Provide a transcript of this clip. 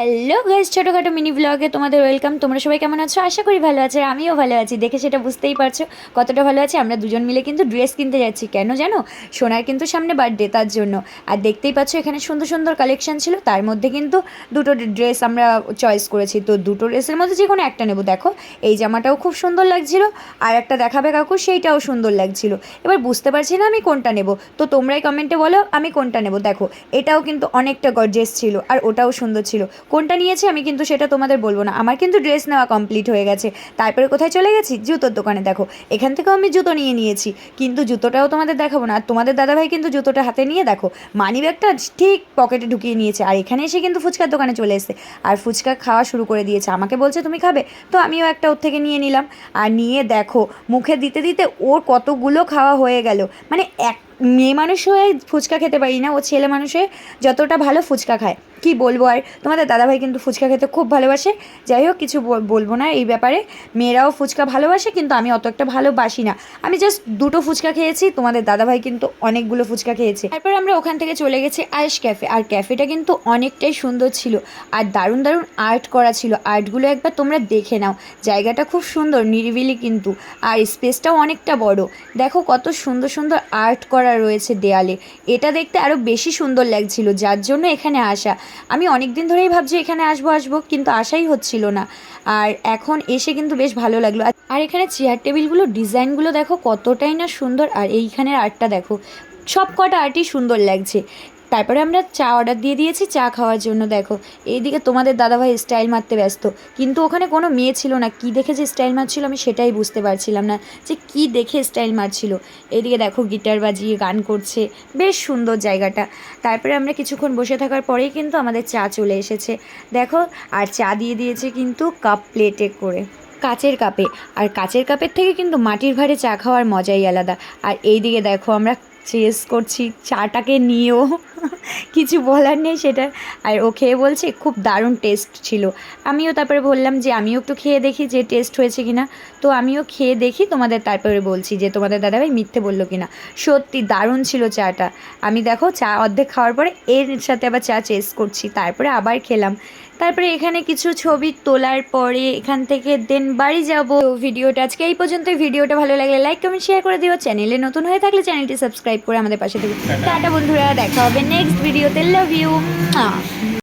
Hello guys ছোটোখাটো mini ব্লগে তোমাদের ওয়েলকাম তোমরা সবাই কেমন আছো? আশা করি ভালো আছো আমিও ভালো আছি। দেখে সেটা বুঝতেই পারছ কতটা ভালো আছে। আমরা দুজন মিলে কিন্তু ড্রেস কিনতে যাচ্ছি। কেন জানো? সোনার কিন্তু সামনে বার্থডে তার জন্য। আর দেখতেই পাচ্ছ এখানে সুন্দর সুন্দর কালেকশন ছিল। তার মধ্যে কিন্তু দুটো ড্রেস আমরা চয়েস করেছি। তো দুটো ড্রেসের মধ্যে যে কোনো একটা নেব। দেখো, এই জামাটাও খুব সুন্দর লাগছিল। আর একটা দেখাবে কাকু, সেইটাও সুন্দর লাগছিল। এবার বুঝতে পারছি না আমি কোনটা নেব। তো তোমরাই কমেন্টে বলো, আমি কোনটা নেব? দেখো, এটাও কিন্তু অনেকটা গর্জেস ছিল। আর ওটাও সুন্দর ছিল। কোনটা নিয়েছি আমি কিন্তু সেটা তোমাদের বলব না। আমার কিন্তু ড্রেস নেওয়া কমপ্লিট হয়ে গেছে। তারপরে কোথায় চলে গেছি? জুতোর দোকানে দেখো। এখান থেকেও আমি জুতো নিয়ে নিয়েছি। কিন্তু জুতোটাও তোমাদের দেখাবো না। আর তোমাদের দাদাভাই কিন্তু জুতোটা হাতে নিয়ে দেখো, মানি ব্যাগটা ঠিক পকেটে ঢুকিয়ে নিয়েছে। আর এখানে এসে কিন্তু ফুচকার দোকানে চলে এসেছে। আর ফুচকা খাওয়া শুরু করে দিয়েছে। আমাকে বলছে, তুমি খাবে? তো আমিও একটা ওর থেকে নিয়ে নিলাম। আর নিয়ে দেখো, মুখে দিতে দিতে ওর কতগুলো খাওয়া হয়ে গেল। মানে এক মেয়ে মানুষ হয়ে ফুচকা খেতে পারি না, ও ছেলে মানুষ যতটা ভালো ফুচকা খায়। কি বলব? আর তোমাদের দাদাভাই কিন্তু ফুচকা খেতে খুব ভালোবাসে। যাই হোক, কিছু বল- বলব না এই ব্যাপারে। মেয়েরাও ফুচকা ভালোবাসে, কিন্তু আমি অত একটা ভালোবাসি না। আমি জাস্ট দুটো ফুচকা খেয়েছি, তোমাদের দাদাভাই কিন্তু অনেকগুলো ফুচকা খেয়েছে। তারপর আমরা ওখান থেকে চলে গেছি আয়েশ ক্যাফে। আর ক্যাফেটা কিন্তু অনেকটাই সুন্দর ছিল, আর দারুণ দারুণ আর্ট করা ছিল। আর্টগুলো একবার তোমরা দেখে নাও। জায়গাটা খুব সুন্দর, নিরিবিলি কিন্তু। আর স্পেসটাও অনেকটা বড়। দেখো কত সুন্দর সুন্দর আর্ট করা রয়েছে দেয়ালে। এটা দেখতে আরও বেশি সুন্দর লাগছিল, যার জন্য এখানে আসা। আমি অনেক দিন ধরেই ভাবছি এখানে আসব আসব, কিন্তু আসাই হচ্ছিল না। আর এখন এসে কিন্তু বেশ ভালো লাগল। আর এখানে চেয়ার টেবিলগুলো, ডিজাইনগুলো দেখো কতটাই না সুন্দর, আর এইখানের আর্টটা দেখো। সব কটা আর্টই সুন্দর লাগছে। তারপরে আমরা চা অর্ডার দিয়ে দিয়েছি, চা খাওয়ার জন্য দেখো। এইদিকে তোমাদের দাদাভাই স্টাইল মারতে ব্যস্ত। কিন্তু ওখানে কোনো মেয়ে ছিল না। কি দেখে যে স্টাইল মারছিল আমি সেটাই বুঝতে পারছিলাম না। যে কি দেখে স্টাইল মারছিল। এইদিকে দেখো গিটার বাজিয়ে গান করছে। বেশ সুন্দর জায়গাটা। তারপরে আমরা কিছুক্ষণ বসে থাকার পরেই কিন্তু আমাদের চা চলে এসেছে। দেখো, আর চা দিয়ে দিয়েছে কিন্তু কাপ প্লেটে করে। কাচের কাপে আর কাচের কাপের থেকে কিন্তু মাটির ভাঁড়ে চা খাওয়ার মজাই আলাদা। আর এই দিকে দেখো আমরা চেস করছি, চাটাকে নিয়েও কিছু বলার নেই সেটা। আর ও খেয়ে বলছে, খুব দারুণ টেস্ট ছিল। আমিও তারপরে বললাম যে, আমিও একটু খেয়ে দেখি যে টেস্ট হয়েছে কিনা। তো আমিও খেয়ে দেখি, তোমাদের তারপরে বলছি যে, তোমাদের দাদাভাই মিথ্যে বলল কিনা? সত্যি দারুণ ছিল চাটা। আমি দেখো চা অর্ধেক খাওয়ার পরে এর সাথে আবার চা চেস করছি, তারপরে আবার খেলাম। তারপরে এখানে কিছু ছবি তোলার পরে এখান থেকে দেন বাড়ি যাব। ভিডিওটা আজকে এই পর্যন্ত ভিডিওটা ভালো লাগলে লাইক কমেন্ট শেয়ার করে দিও। চ্যানেলে নতুন হয়ে থাকলে চ্যানেলটি সাবস্ক্রাইব করে আমাদের পাশে থেকে টাটা বন্ধুরা দেখা হবে নেক্সট ভিডিওতে লাভ ইউ